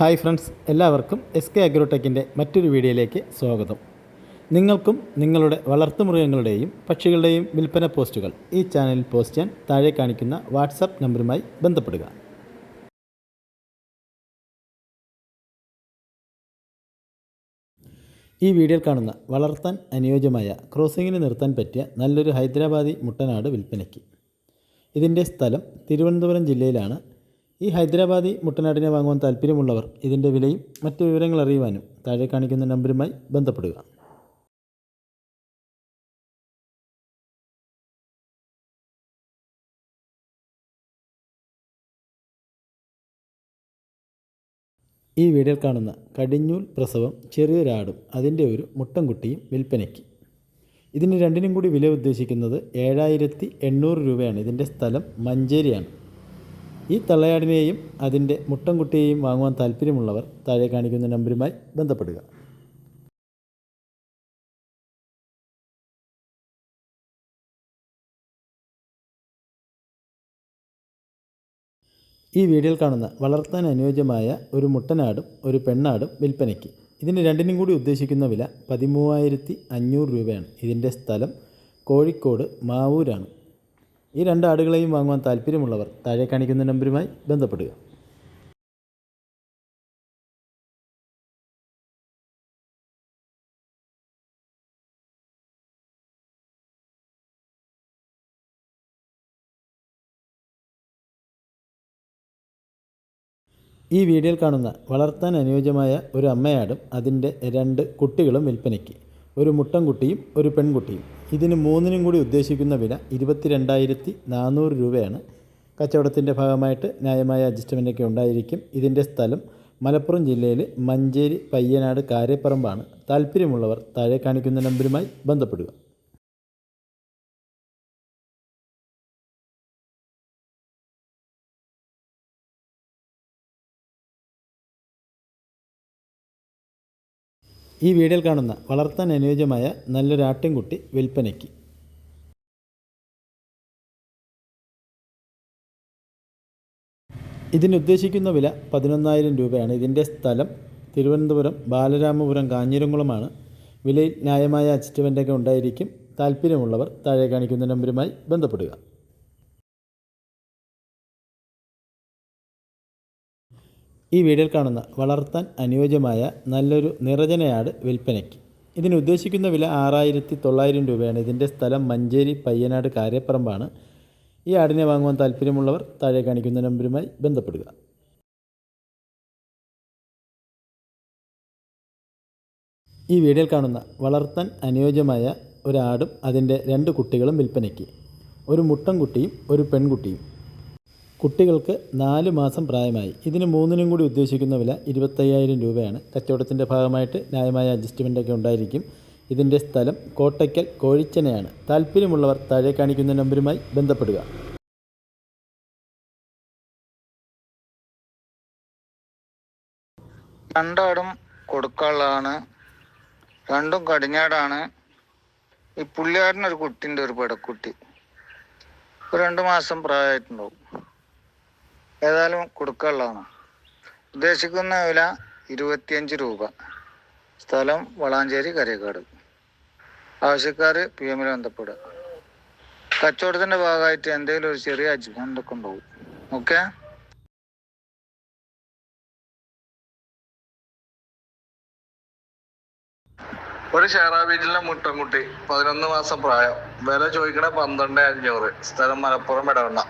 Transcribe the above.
Hi friends എല്ലാവർക്കും S K അഗ്രോടെക്കിന്റെ മറ്റൊരു വീഡിയോയിലേക്ക് സ്വാഗതം. നിങ്ങൾക്കും നിങ്ങളുടെ വളർത്തുമൃഗങ്ങളുടെയും പക്ഷികളുടെയും വിൽപ്പന പോസ്റ്റുകൾ ഈ ചാനലിൽ പോസ്റ്റ് ചെയ്യാൻ താഴെ കാണിക്കുന്ന വാട്സാപ്പ് നമ്പറുമായി ബന്ധപ്പെടുക. ഈ വീഡിയോയിൽ കാണുന്ന വളർത്താൻ അനുയോജ്യമായ ക്രോസിങ്ങിന് നിർത്താൻ പറ്റിയ നല്ലൊരു ഹൈദരാബാദി മുട്ടനാട് വിൽപ്പനയ്ക്ക്. ഇതിന്റെ സ്ഥലം തിരുവനന്തപുരം ജില്ലയിലാണ് ഈ ഹൈദരാബാദി മുട്ടനാടിനെ വാങ്ങുവാൻ താല്പര്യമുള്ളവർ ഇതിന്റെ വിലയും മറ്റു വിവരങ്ങൾ അറിയുവാനും താഴെ കാണിക്കുന്ന നമ്പറുമായി ബന്ധപ്പെടുക. ഈ വീഡിയോയിൽ കാണുന്ന കടിഞ്ഞൂൽ പ്രസവം ചെറിയൊരാടും അതിന്റെ ഒരു മുട്ടൻകുട്ടിയും വിൽപ്പനയ്ക്ക്. ഇതിന് രണ്ടിനും കൂടി വില ഉദ്ദേശിക്കുന്നത് ഏഴായിരത്തി എണ്ണൂറ് രൂപയാണ്. ഇതിന്റെ സ്ഥലം മഞ്ചേരിയാണ്. ഈ തള്ളയാടിനെയും അതിന്റെ മുട്ടൻകുട്ടിയെയും വാങ്ങുവാൻ താല്പര്യമുള്ളവർ താഴെ കാണിക്കുന്ന നമ്പരുമായി ബന്ധപ്പെടുക. ഈ വീഡിയോയിൽ കാണുന്ന വളർത്താൻ അനുയോജ്യമായ ഒരു മുട്ടനാടും ഒരു പെണ്ണാടും വിൽപ്പനയ്ക്ക്. ഇതിന് രണ്ടിനും കൂടി ഉദ്ദേശിക്കുന്ന വില പതിമൂവായിരത്തി അഞ്ഞൂറ് രൂപയാണ്. ഇതിന്റെ സ്ഥലം കോഴിക്കോട് മാവൂരാണ്. ഈ രണ്ട് ആടുകളെയും വാങ്ങുവാൻ താല്പര്യമുള്ളവർ താഴെ കാണിക്കുന്ന നമ്പരുമായി ബന്ധപ്പെടുക. ഈ വീഡിയോയിൽ കാണുന്ന വളർത്താൻ അനുയോജ്യമായ ഒരു അമ്മയാടും അതിന്റെ രണ്ട് കുട്ടികളും വിൽപ്പനയ്ക്ക്. ഒരു മുട്ടൻകുട്ടിയും ഒരു പെൺകുട്ടിയും. ഇതിന് മൂന്നിനും കൂടി ഉദ്ദേശിക്കുന്ന വില ഇരുപത്തി രണ്ടായിരത്തി നാനൂറ് രൂപയാണ്. കച്ചവടത്തിന്റെ ഭാഗമായിട്ട് ന്യായമായ അഡ്ജസ്റ്റ്മെന്റൊക്കെ ഉണ്ടായിരിക്കും. ഇതിന്റെ സ്ഥലം മലപ്പുറം ജില്ലയിൽ മഞ്ചേരി പയ്യനാട് കാരേപ്പറമ്പാണ്. താല്പര്യമുള്ളവർ താഴെ കാണിക്കുന്ന നമ്പരുമായി ബന്ധപ്പെടുക. ഈ വീഡിയോയിൽ കാണുന്ന വളർത്താൻ അനുയോജ്യമായ നല്ലൊരു ആട്ടിൻകുട്ടി വിൽപ്പനയ്ക്ക്. ഇതിനുദ്ദേശിക്കുന്ന വില പതിനൊന്നായിരം രൂപയാണ്. ഇതിന്റെ സ്ഥലം തിരുവനന്തപുരം ബാലരാമപുരം കാഞ്ഞിരംകുളമാണ്. വിലയിൽ ന്യായമായ അച്ചീവ്മെന്റൊക്കെ ഉണ്ടായിരിക്കും. താല്പര്യമുള്ളവർ താഴെ കാണിക്കുന്ന നമ്പരുമായി ബന്ധപ്പെടുക. ഈ വീഡിയോയിൽ കാണുന്ന വളർത്താൻ അനുയോജ്യമായ നല്ലൊരു നിറജനയാട് വിൽപ്പനയ്ക്ക്. ഇതിന് ഉദ്ദേശിക്കുന്ന വില ആറായിരത്തി തൊള്ളായിരം രൂപയാണ്. ഇതിന്റെ സ്ഥലം മഞ്ചേരി പയ്യനാട് കാര്യപ്പറമ്പാണ് ഈ ആടിനെ വാങ്ങുവാൻ താല്പര്യമുള്ളവർ താഴെ കാണിക്കുന്ന നമ്പരുമായി ബന്ധപ്പെടുക. ഈ വീഡിയോയിൽ കാണുന്ന വളർത്താൻ അനുയോജ്യമായ ഒരാടും അതിന്റെ രണ്ട് കുട്ടികളും വിൽപ്പനയ്ക്ക്. ഒരു മുട്ടൻകുട്ടിയും ഒരു പെൺകുട്ടിയും. കുട്ടികൾക്ക് നാല് മാസം പ്രായമായി. ഇതിന് മൂന്നിനും കൂടി ഉദ്ദേശിക്കുന്ന വില ഇരുപത്തയ്യായിരം രൂപയാണ്. കച്ചവടത്തിന്റെ ഭാഗമായിട്ട് ന്യായമായ അഡ്ജസ്റ്റ്മെന്റൊക്കെ ഉണ്ടായിരിക്കും. ഇതിന്റെ സ്ഥലം കോട്ടയ്ക്കൽ കോഴിച്ചനയാണ്. താല്പര്യമുള്ളവർ താഴെ കാണിക്കുന്ന നമ്പരുമായി ബന്ധപ്പെടുക. രണ്ടാടും കൊടുക്കാളാണ് രണ്ടും കടിഞ്ഞാടാണ്. ഈ പുള്ളിയാടിനൊരു കുട്ടിന്റെ ഒരു പെടക്കുട്ടി രണ്ട് മാസം പ്രായമായിട്ടുണ്ടാവും. ഏതായാലും കൊടുക്കാനുള്ളതാണ്. ഉദ്ദേശിക്കുന്ന വില ഇരുപത്തിയഞ്ച് രൂപ. സ്ഥലം വളാഞ്ചേരി കരേക്കാട്. ആവശ്യക്കാർ പി എമ്മിൽ ബന്ധപ്പെടുക. കച്ചവടത്തിന്റെ ഭാഗമായിട്ട് എന്തെങ്കിലും ഒരു ചെറിയ അജ്മെന്റൊക്കെ ഉണ്ടാവും. ഓക്കെ? ഒരു ഷെയറാ വീട്ടിലെ മുട്ടൻകുട്ടി പതിനൊന്ന് മാസം പ്രായം. വില ചോദിക്കണ പന്ത്രണ്ട് അഞ്ഞൂറ്. സ്ഥലം മലപ്പുറം ഇടവണ്ണ